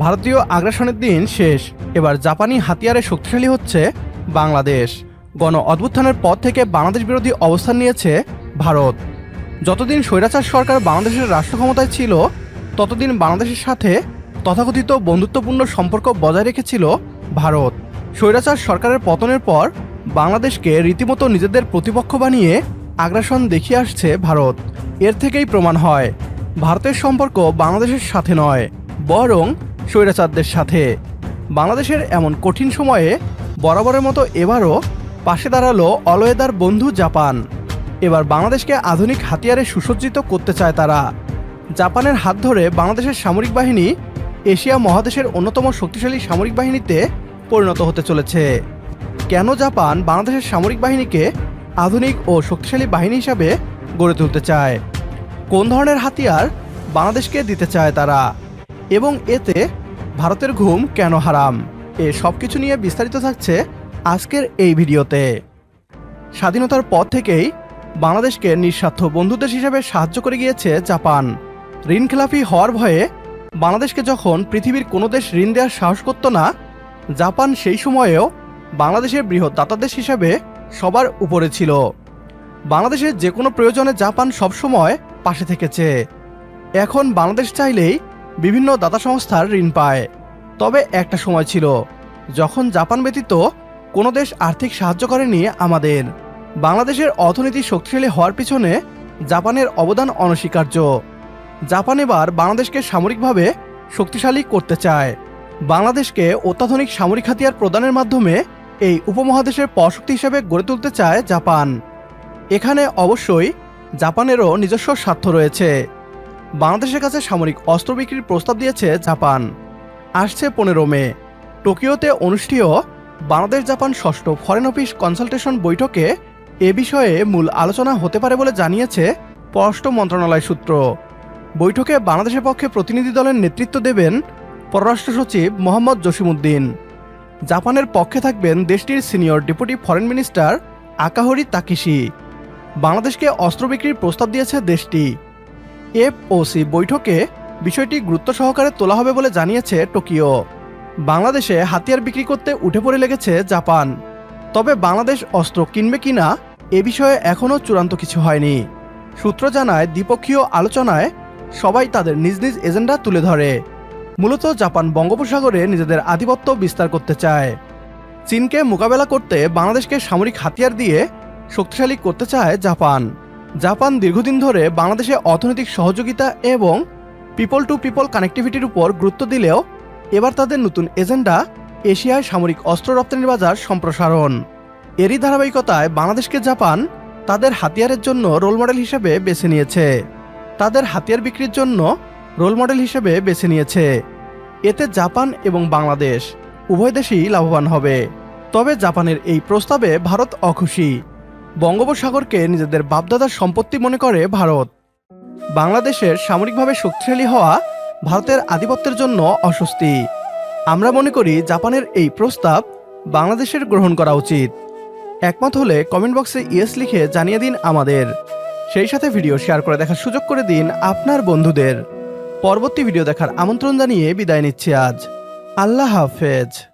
ভারতীয় আগ্রাসনের দিন শেষ। এবার জাপানি হাতিয়ারে শক্তিশালী হচ্ছে বাংলাদেশ। গণ অভ্যুত্থানের পর থেকে বাংলাদেশ বিরোধী অবস্থান নিয়েছে ভারত। যতদিন স্বৈরাচার সরকার বাংলাদেশের রাষ্ট্র ক্ষমতায় ছিল, ততদিন বাংলাদেশের সাথে তথাকথিত বন্ধুত্বপূর্ণ সম্পর্ক বজায় রেখেছিল ভারত। স্বৈরাচার সরকারের পতনের পর বাংলাদেশকে রীতিমতো নিজেদের প্রতিপক্ষ বানিয়ে আগ্রাসন দেখিয়ে আসছে ভারত। এর থেকেই প্রমাণ হয়, ভারতের সম্পর্ক বাংলাদেশের সাথে নয়, বরং স্বৈরাচারদের সাথে। বাংলাদেশের এমন কঠিন সময়ে বরাবরের মতো এবারও পাশে দাঁড়াল অলয়েদার বন্ধু জাপান। এবার বাংলাদেশকে আধুনিক হাতিয়ারে সুসজ্জিত করতে চায় তারা। জাপানের হাত ধরে বাংলাদেশের সামরিক বাহিনী এশিয়া মহাদেশের অন্যতম শক্তিশালী সামরিক বাহিনীতে পরিণত হতে চলেছে। কেন জাপান বাংলাদেশের সামরিক বাহিনীকে আধুনিক ও শক্তিশালী বাহিনী হিসাবে গড়ে তুলতে চায়? কোন ধরনের হাতিয়ার বাংলাদেশকে দিতে চায় তারা? এবং এতে ভারতের ঘুম কেন হারাম? এ সব কিছু নিয়ে বিস্তারিত থাকছে আজকের এই ভিডিওতে। স্বাধীনতার পর থেকেই বাংলাদেশকে নিঃস্বার্থ বন্ধুদেশ হিসেবে সাহায্য করে গিয়েছে জাপান। ঋণ খেলাফি হওয়ার ভয়ে বাংলাদেশকে যখন পৃথিবীর কোনো দেশ ঋণ দেওয়ার সাহস করত না, জাপান সেই সময়েও বাংলাদেশের বৃহৎ দাতাদেশ হিসাবে সবার উপরে ছিল। বাংলাদেশের যে কোনো প্রয়োজনে জাপান সবসময় পাশে থেকেছে। এখন বাংলাদেশ চাইলেই বিভিন্ন দাতা সংস্থার ঋণ পায়। তবে একটা সময় ছিল যখন জাপান ব্যতীত কোনো দেশ আর্থিক সাহায্য করেনি আমাদের। বাংলাদেশের অর্থনীতি শক্তিশালী হওয়ার পিছনে জাপানের অবদান অনস্বীকার্য। জাপান এবার বাংলাদেশকে সামরিকভাবে শক্তিশালী করতে চায়। বাংলাদেশকে অত্যাধুনিক সামরিক হাতিয়ার প্রদানের মাধ্যমে এই উপমহাদেশের পরশক্তি হিসেবে গড়ে তুলতে চায় জাপান। এখানে অবশ্যই জাপানেরও নিজস্ব স্বার্থ রয়েছে। বাংলাদেশের কাছে সামরিক অস্ত্র বিক্রির প্রস্তাব দিয়েছে জাপান। আসছে পনেরো মে। টোকিওতে অনুষ্ঠেয় বাংলাদেশ জাপান ষষ্ঠ ফরেন অফিস কনসালটেশন বৈঠকে এ বিষয়ে মূল আলোচনা হতে পারে বলে জানিয়েছে পররাষ্ট্র মন্ত্রণালয় সূত্র। বৈঠকে বাংলাদেশের পক্ষে প্রতিনিধি দলের নেতৃত্ব দেবেন পররাষ্ট্র সচিব মোহাম্মদ জসিমউদ্দিন। জাপানের পক্ষে থাকবেন দেশটির senior deputy foreign minister Akahori Takeshi. বাংলাদেশকে অস্ত্র বিক্রির প্রস্তাব দিয়েছে দেশটি। এফওসি বৈঠকে বিষয়টি গুরুত্ব সহকারে তোলা হবে বলে জানিয়েছে টোকিও। বাংলাদেশে হাতিয়ার বিক্রি করতে উঠে পড়ে লেগেছে জাপান। তবে বাংলাদেশ অস্ত্র কিনবে কিনা এ বিষয়ে এখনও চূড়ান্ত কিছু হয়নি। সূত্র জানায়, দ্বিপক্ষীয় আলোচনায় সবাই তাদের নিজ নিজ এজেন্ডা তুলে ধরে। মূলত জাপান বঙ্গোপসাগরে নিজেদের আধিপত্য বিস্তার করতে চায়। চীনকে মোকাবেলা করতে বাংলাদেশকে সামরিক হাতিয়ার দিয়ে শক্তিশালী করতে চায় জাপান। জাপান দীর্ঘদিন ধরে বাংলাদেশে অর্থনৈতিক সহযোগিতা এবং পিপল টু পিপল কানেক্টিভিটির উপর গুরুত্ব দিলেও এবার তাদের নতুন এজেন্ডা এশিয়ায় সামরিক অস্ত্র রপ্তানির বাজার সম্প্রসারণ। এরই ধারাবাহিকতায় বাংলাদেশকে জাপান তাদের হাতিয়ারের জন্য রোল মডেল হিসেবে বেছে নিয়েছে। তাদের হাতিয়ার বিক্রির জন্য রোল মডেল হিসেবে বেছে নিয়েছে। এতে জাপান এবং বাংলাদেশ উভয় দেশই লাভবান হবে। তবে জাপানের এই প্রস্তাবে ভারত অখুশি। বঙ্গোপসাগরকে নিজেদের বাপদাদার সম্পত্তি মনে করে ভারত। বাংলাদেশের সামরিকভাবে শক্তিশালী হওয়া ভারতের আধিপত্যের জন্য অস্বস্তি। আমরা মনে করি জাপানের এই প্রস্তাব বাংলাদেশের গ্রহণ করা উচিত। একমত হলে কমেন্ট বক্সে ইয়েস লিখে জানিয়ে দিন আমাদের। সেই সাথে ভিডিও শেয়ার করে দেখার সুযোগ করে দিন আপনার বন্ধুদের। পরবর্তী ভিডিও দেখার আমন্ত্রণ জানিয়ে বিদায় নিচ্ছি আজ। আল্লাহ হাফেজ।